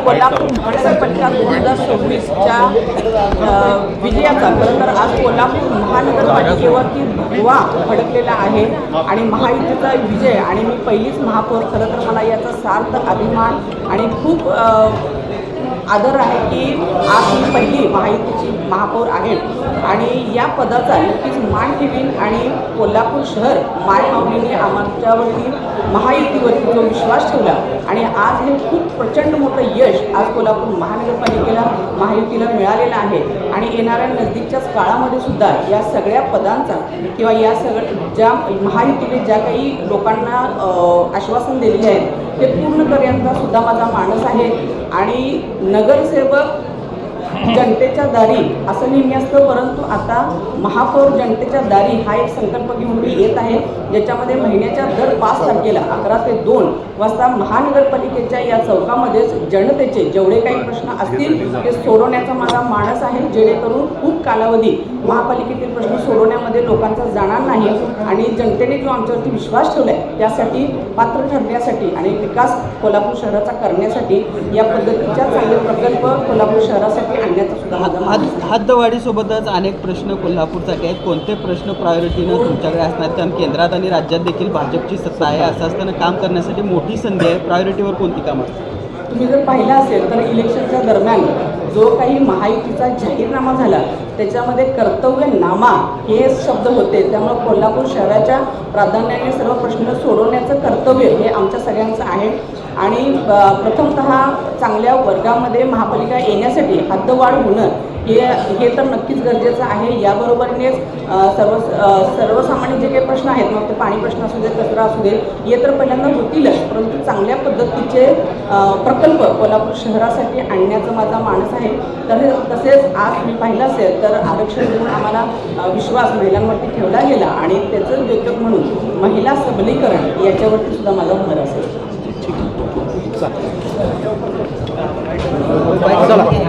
कोल्हापूर महानगरपालिका दोन हजार सव्वीसच्या विजयाचा खरं तर आज कोल्हापूर महानगरपालिकेवरती भगवा फडकलेला आहे आणि महायुतीचा विजय आणि मी पहिलीच महापौर खरं तर मला याचा सार्थ अभिमान आणि खूप आदर आहे की आज मी पहिली महायुतीची महापौर आहे आणि या पदाचा नक्कीच मान ठेवीन आणि कोल्हापूर शहर मायमाऊलीने आमच्यावरती महायुतीवरती जो विश्वास ठेवला आणि आज हे खूप प्रचंड मोठं यश आज कोल्हापूर महानगरपालिकेला महायुतीला मिळालेलं आहे. आणि येणाऱ्या नजदीकच्याच काळामध्ये सुद्धा या सगळ्या पदांचा किंवा या सगळ्या ज्या महायुतीने ज्या काही लोकांना आश्वासन दिलेले आहेत ते पूर्ण करण्याचा सुद्धा माझा मानस आहे. आणि नगरसेवक जनतेच्या दारी असं नेहमी असतं परंतु आता महापौर जनतेच्या दारी हा एक संकल्प घेऊन मी येत आहे. ज्याच्यामध्ये महिन्याच्या दर पाच तारखेला अकरा ते दोन वाजता महानगरपालिकेच्या या चौकामध्येच जनतेचे जेवढे काही प्रश्न असतील ते सोडवण्याचा माझा मानस आहे. जेणेकरून खूप कालावधी महापालिकेतील प्रश्न सोडवण्यामध्ये लोकांचा जाणार नाही. आणि जनतेने जो आमच्यावरती विश्वास ठेवला आहे त्यासाठी पात्र ठरण्यासाठी आणि विकास कोल्हापूर शहराचा करण्यासाठी या पद्धतीच्या चांगले प्रकल्प कोल्हापूर शहरासाठी हद्दवाढीसोबतच अनेक प्रश्न कोल्हापूरसाठी आहेत. कोणते प्रश्न प्रायोरिटीनं तुमच्याकडे असणार कारण केंद्रात आणि राज्यात देखील भाजपची सत्ता आहे. असं असताना काम करण्यासाठी मोठी संधी आहे. प्रायोरिटीवर कोणती कामं असतात तुम्ही जर पाहिलं असेल तर इलेक्शनच्या दरम्यान जो काही महायुतीचा जाहीरनामा झाला त्याच्यामध्ये कर्तव्यनामा हे शब्द होते. त्यामुळे कोल्हापूर शहराच्या प्राधान्याने सर्व प्रश्न सोडवण्याचं कर्तव्य हे आमच्या सगळ्यांचं आहे. आणि प्रथमतः चांगल्या वर्गामध्ये महापालिका येण्यासाठी हद्दवाढ होणं हे हे तर नक्कीच गरजेचं आहे. याबरोबरीनेच सर्व सर्वसामान्य जे काही प्रश्न आहेत मग ते पाणी प्रश्न असू दे कचरा असू दे हे तर पहिल्यांदा होतीलच. परंतु चांगल्या पद्धतीचे प्रकल्प कोल्हापूर शहरासाठी आणण्याचा माझा माणस आहे. तर तसेच आज मी पाहिलं असेल तर आरक्षण देऊन आम्हाला विश्वास महिलांवरती ठेवला गेला. आणि त्याचं म्हणून महिला सबलीकरण याच्यावरती सुद्धा माझा भर असेल. चला.